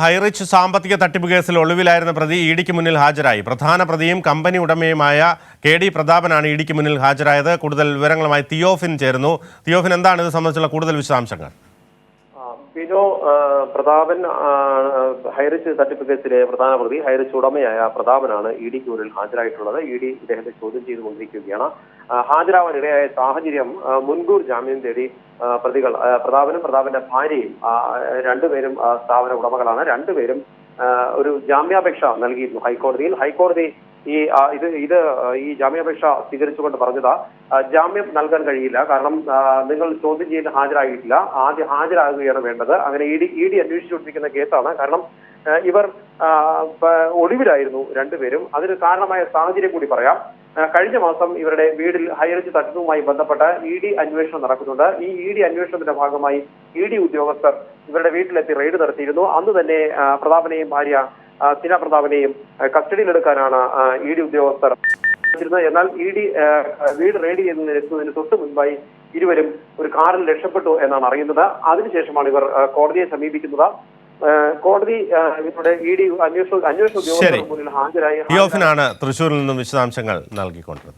ഹൈറിച്ച് സാമ്പത്തിക തട്ടിപ്പ് കേസിൽ ഒളിവിലായിരുന്ന പ്രതി ഇഡിക്ക് മുന്നിൽ ഹാജരായി. പ്രധാന പ്രതിയും കമ്പനി ഉടമയുമായ കെ ഡി പ്രതാപനാണ് ഇഡിക്ക് മുന്നിൽ ഹാജരായത്. കൂടുതൽ വിവരങ്ങളുമായി തിയോഫിൻ ചേരുന്നു. തിയോഫിൻ എന്താണ് ഇത് സംബന്ധിച്ചുള്ള കൂടുതൽ വിശദാംശങ്ങൾ? ബിനോ പ്രതാപൻ ഹൈറിച്ച് സർട്ടിഫിക്കറ്റിലെ പ്രധാന പ്രതി ഹൈറിച്ച് ഉടമയായ പ്രതാപനാണ് ഇ ഡിക്ക് മുന്നിൽ ഹാജരായിട്ടുള്ളത്. ഇ ഡി ഇദ്ദേഹത്തെ ചോദ്യം ചെയ്തുകൊണ്ടിരിക്കുകയാണ് ഹാജരാവാനിടയായ സാഹചര്യം മുൻകൂർ ജാമ്യം തേടി പ്രതികൾ പ്രതാപനും പ്രതാപന്റെ ഭാര്യയും രണ്ടുപേരും സ്ഥാപന ഉടമകളാണ്. രണ്ടുപേരും ഒരു ജാമ്യാപേക്ഷ നൽകിയിരുന്നു ഹൈക്കോടതിയിൽ. ഹൈക്കോടതി ഈ ഇത് ഇത് ഈ ജാമ്യാപേക്ഷ സ്വീകരിച്ചുകൊണ്ട് പറഞ്ഞത്. ജാമ്യം നൽകാൻ കഴിയില്ല. കാരണം നിങ്ങൾ ചോദ്യം ചെയ്ത് ഹാജരായിട്ടില്ല. ആദ്യം ഹാജരാകുകയാണ് വേണ്ടത്. അങ്ങനെ ഇ ഡി ഇ ഡി അന്വേഷിച്ചുകൊണ്ടിരിക്കുന്ന കേസാണ്. കാരണം ഇവർ ഒളിവിലായിരുന്നു രണ്ടുപേരും. അതിന് കാരണമായ സാഹചര്യം കൂടി പറയാം. കഴിഞ്ഞ മാസം ഇവരുടെ വീടിൽ ഹൈറേഞ്ച് തട്ടിപ്പുമായി ബന്ധപ്പെട്ട് ഇ ഡി അന്വേഷണം നടക്കുന്നുണ്ട്. ഈ ഇ ഡി അന്വേഷണത്തിന്റെ ഭാഗമായി ഇ ഡി ഉദ്യോഗസ്ഥർ ഇവരുടെ വീട്ടിലെത്തി റെയ്ഡ് നടത്തിയിരുന്നു. അന്ന് തന്നെ പ്രതാപനെയും ഭാര്യ സിന പ്രതാപനെയും കസ്റ്റഡിയിലെടുക്കാനാണ് ഇ ഡി ഉദ്യോഗസ്ഥർ. എന്നാൽ ഇ ഡി വീട് റെയ്ഡ് ചെയ്യുന്നതിന് തൊട്ട് മുൻപായി ഇരുവരും ഒരു കാറിൽ രക്ഷപ്പെട്ടു എന്നാണ് അറിയുന്നത്. അതിനുശേഷമാണ് ഇവർ കോടതിയെ സമീപിക്കുന്നത്. കോടതി ഇവരുടെ ഇ ഡി അന്വേഷണ അന്വേഷണ ഉദ്യോഗസ്ഥർ ഉദ്യോഗസ്ഥർക്ക് മുന്നിൽ ഹാജരായി. തൃശൂരിൽ നിന്നും വിശദാംശങ്ങൾ നൽകിക്കൊണ്ടിരുന്നത്.